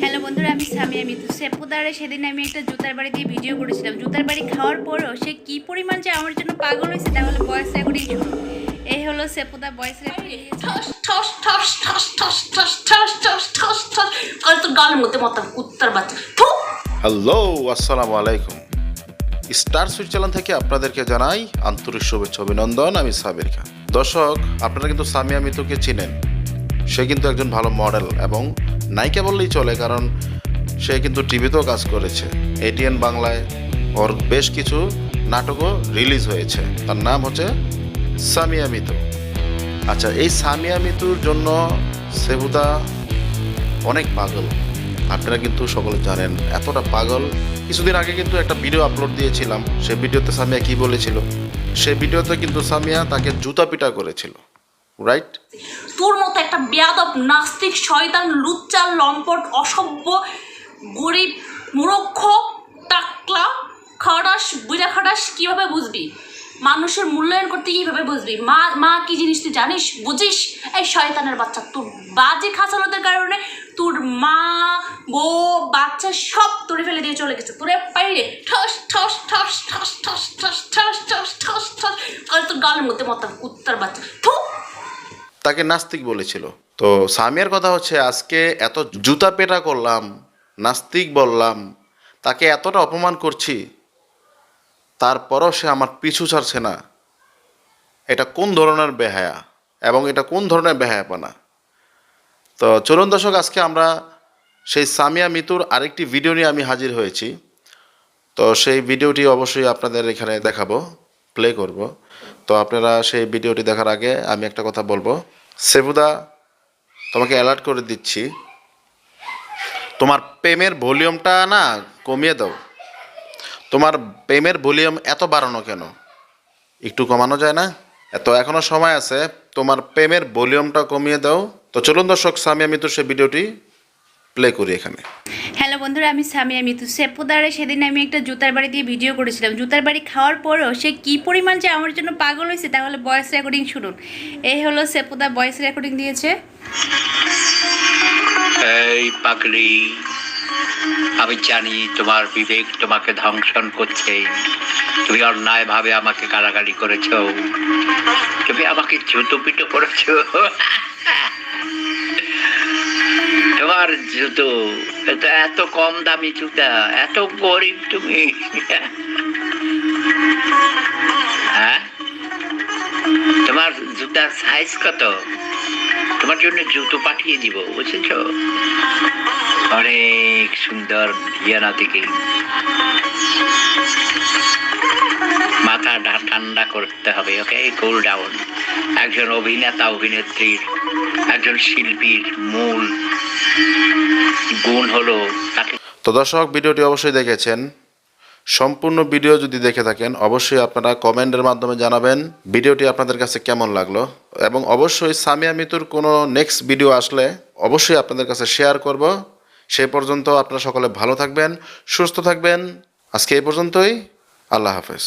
Hello বন্ধুরা আমি স্বামী আমি তো সেপুদারে সেদিন আমি একটা জুতার বাড়ি দিয়ে ভিডিও করেছিলাম। জুতার বাড়ি খাওয়ার পরও সে কী পরিমাণ যে আমার জন্য পাগল হয়েছে তাহলে বয়স এগুলি শুরু এ হলো সেপুদা বয়স হ্যালো আসসালামু আলাইকুম। স্টার সুইজারল্যান্ড থেকে আপনাদেরকে জানাই আন্তরিক শুভেচ্ছা অভিনন্দন। আমি সাবির খান। দর্শক আপনারা কিন্তু সামিয়া মিতুকে চিনেন। সে কিন্তু একজন ভালো মডেল এবং নায়িকা বললেই চলে, কারণ সে কিন্তু টিভিতেও কাজ করেছে। এটিএন বাংলায় ওর বেশ কিছু নাটকও রিলিজ হয়েছে। তার নাম হচ্ছে সামিয়া মিতু। আচ্ছা এই সামিয়া মিতুর জন্য সেবুদা অনেক পাগল। আপনারা কিন্তু সকলে জানেন, এতটা পাগল। কিছুদিন আগে কিন্তু একটা ভিডিও আপলোড দিয়েছিলাম। সেই ভিডিওতে সামিয়া কি বলেছিল? সে ভিডিওতে কিন্তু সামিয়া তাকে জুতা পিটা করেছিল। রাইট তোর একটা বেয়াদব নাস্তিক শয়তান লুচ্চা লম্পট অসভ্য গরিব মূর্খ টাকলা খাটাস বুঝা খাটাস কীভাবে বুঝবি মানুষের মূল্যায়ন করতে কীভাবে বুঝবি মা মা কি জিনিস তুই জানিস বুঝিস এই শয়তানের বাচ্চা তোর বাজে খাসালতের কারণে তোর মা বউ বাচ্চা সব তোরে ফেলে দিয়ে চলে গেছে তোরে পাইরে ঠস ঠস ঠস ঠস ঠস ঠস ঠস ঠস ঠস ঠস কাল তোর গালের মধ্যে মতাম কুত্তার বাচ্চা থু তাকে নাস্তিক বলেছিল। তো সামিয়ার কথা হচ্ছে, আজকে এত জুতা পেটা করলাম, নাস্তিক বললাম, তাকে এতটা অপমান করছি, তারপরও সে আমার পিছু ছাড়ছে না। এটা কোন ধরনের বেহায়া এবং এটা কোন ধরনের বেহায়াপনা? তো চলুন দর্শক, আজকে আমরা সেই সামিয়া মিতুর আরেকটি ভিডিও নিয়ে আমি হাজির হয়েছি। তো সেই ভিডিওটি অবশ্যই আপনাদের এখানে দেখাবো, প্লে করব। তো আপনারা সেই ভিডিওটি দেখার আগে আমি একটা কথা বলব। সেবুদা, তোমাকে অ্যালার্ট করে দিচ্ছি। তোমার প্রেমের ভলিউমটা না কমিয়ে দাও। তোমার প্রেমের ভলিউম এত বাড়ানো কেন? একটু কমানো যায় না? এত এখনও সময় আছে, তোমার প্রেমের ভলিউমটা কমিয়ে দাও। তো চলুন দর্শক, স্বামী আমি তো সেই ভিডিওটি প্লে করি এখানে। বন্ধুরা, আমি সামিয়া মিতু। সেপুদারে সেদিন আমি একটা জুতার বাড়ি দিয়ে ভিডিও করেছিলাম। জুতার বাড়ি খাওয়ার পরও সে কি পরিমাণ যে আমার জন্য পাগল হয়েছে, তাহলে বয়স রেকর্ডিং শুনুন। এই হলো সেপুদা বয়স রেকর্ডিং দিয়েছে। এই পাগলি, আমি জানি তোমার বিবেক তোমাকে ধ্বংসন করছে। তুমি অন্যায় ভাবে আমাকে গালাগালি করেছ। তুমি আমাকে জুতো পিটো করেছ। তোমার জুতো এত কম দামি জুতা, এত গরিব তুমি। হ্যাঁ? তোমার জুতার সাইজ কত? তোমার জন্য জুতো পাঠিয়ে দিব, বুঝেছ? অনেক সুন্দর ইয়ানা থেকে ঠান্ডা করতে হবে ওকে কুল ডাউন একজন অভিনেতা, অভিনেত্রীর, একজন শিল্পীর মূল গুণ হলো তাকে তো দর্শক, ভিডিওটি অবশ্যই দেখেছেন। সম্পূর্ণ ভিডিও যদি দেখে থাকেন, অবশ্যই আপনারা কমেন্টের মাধ্যমে জানাবেন ভিডিওটি আপনাদের কাছে কেমন লাগল। এবং অবশ্যই সামিয়া মিতুর কোনো নেক্সট ভিডিও আসলে অবশ্যই আপনাদের কাছে শেয়ার করব। সেই পর্যন্ত আপনারা সকলে ভালো থাকবেন, সুস্থ থাকবেন। আজকে এই পর্যন্তই। আল্লাহ হাফেজ।